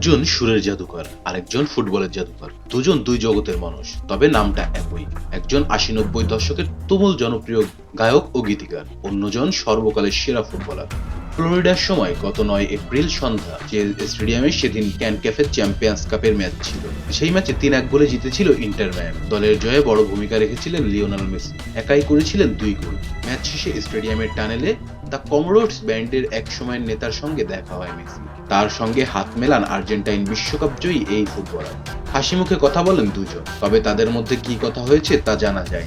একজন সুরের জাদুকর আরেকজন ফুটবলের জাদুকর দুজন দুই জগতের মানুষ তবে নামটা একই। একজন আশি নব্বই দশকের তুমুল জনপ্রিয় গায়ক ও গীতিকার। অন্যজন সর্বকালের সেরা ফুটবলার। ফ্লোরিডার সময় গত নয় এপ্রিল সন্ধ্যা যে স্টেডিয়ামে সেদিন ক্যান ক্যাফে চ্যাম্পিয়ন্স কাপের ম্যাচ ছিল। সেই ম্যাচে তিন এক গোলে জিতেছিল ইন্টার ম্যাম দলের জয়ে বড় ভূমিকা রেখেছিলেন লিওনাল মেসি। একাই করেছিলেন দুই গোল। ম্যাচ শেষে স্টেডিয়ামের টানেলে দ্য কমরোডস ব্যান্ডের এক সময়ের নেতার সঙ্গে দেখা হয় মেসি। তার সঙ্গে হাত মেলান আর্জেন্টাইন বিশ্বকাপ জয়ী এই ফুটবলার। হাসি মুখে কথা বলেন দুজন, তবে তাদের মধ্যে কি কথা হয়েছে তা জানা যায়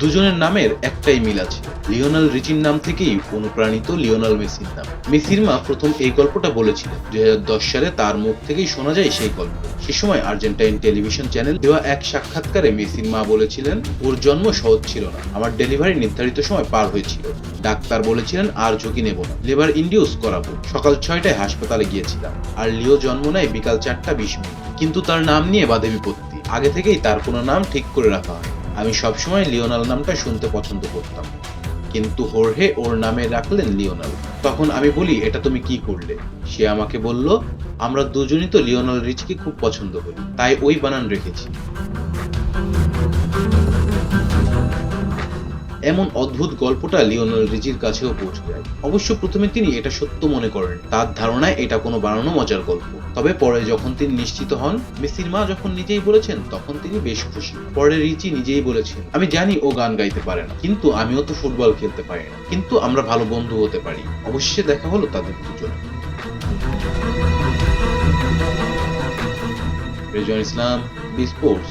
দুজনের নামের একটাই মিল আছে। লিওনাল রিচির নাম থেকেই অনুপ্রাণিত লিওনাল মেসির নাম। মেসির মা প্রথম এই গল্পটা বলেছিলেন দু হাজার দশ সালে তার মুখ থেকেই শোনা যায় সেই গল্প। সে সময় আর্জেন্টাইন টেলিভিশন চ্যানেল দেওয়া এক সাক্ষাৎকারে মেসির মা বলেছিলেন, ওর জন্ম সহজ ছিল না, আমার ডেলিভারি নির্ধারিত সময় পার হয়েছিল। ডাক্তার বলেছিলেন, আর ঝুঁকি নেব না, লেবার ইন্ডিউস করাবো। সকাল ছয়টায় হাসপাতালে গিয়েছিলাম, আর লিও জন্ম নেয় বিকাল চারটা বিশ মিনিট। কিন্তু তার নাম নিয়ে বাদে বিপত্তি। আগে থেকেই তার কোনো নাম ঠিক করে রাখা হয়। আমি সবসময় লিওনাল নামটা শুনতে পছন্দ করতাম। কিন্তু হোরহে ওর নামে রাখলেন লিওনাল। তখন আমি বলি, এটা তুমি কি করলে? সে আমাকে বলল, আমরা দুজনই তো লিওনাল রিচকে খুব পছন্দ করি, তাই ওই বানান রেখেছি। এমন অদ্ভুত গল্পটা লিওনেল রিচির কাছেও পৌঁছে যায়। অবশ্য প্রথমে তিনি এটা সত্য মনে করেন, তার ধারণায় এটা কোনো বানানো মজার গল্প। তবে পরে যখন তিনি নিশ্চিত হন, মেসির মা যখন নিজেই বলেছেন, তখন তিনি বেশ খুশি। পরে রিচি নিজেই বলেছেন, আমি জানি ও গান গাইতে পারে না, কিন্তু আমিও তো ফুটবল খেলতে পারি না, কিন্তু আমরা ভালো বন্ধু হতে পারি। অবশ্যই দেখা হলো তাদের দুজনে Rezon Islam, B sports.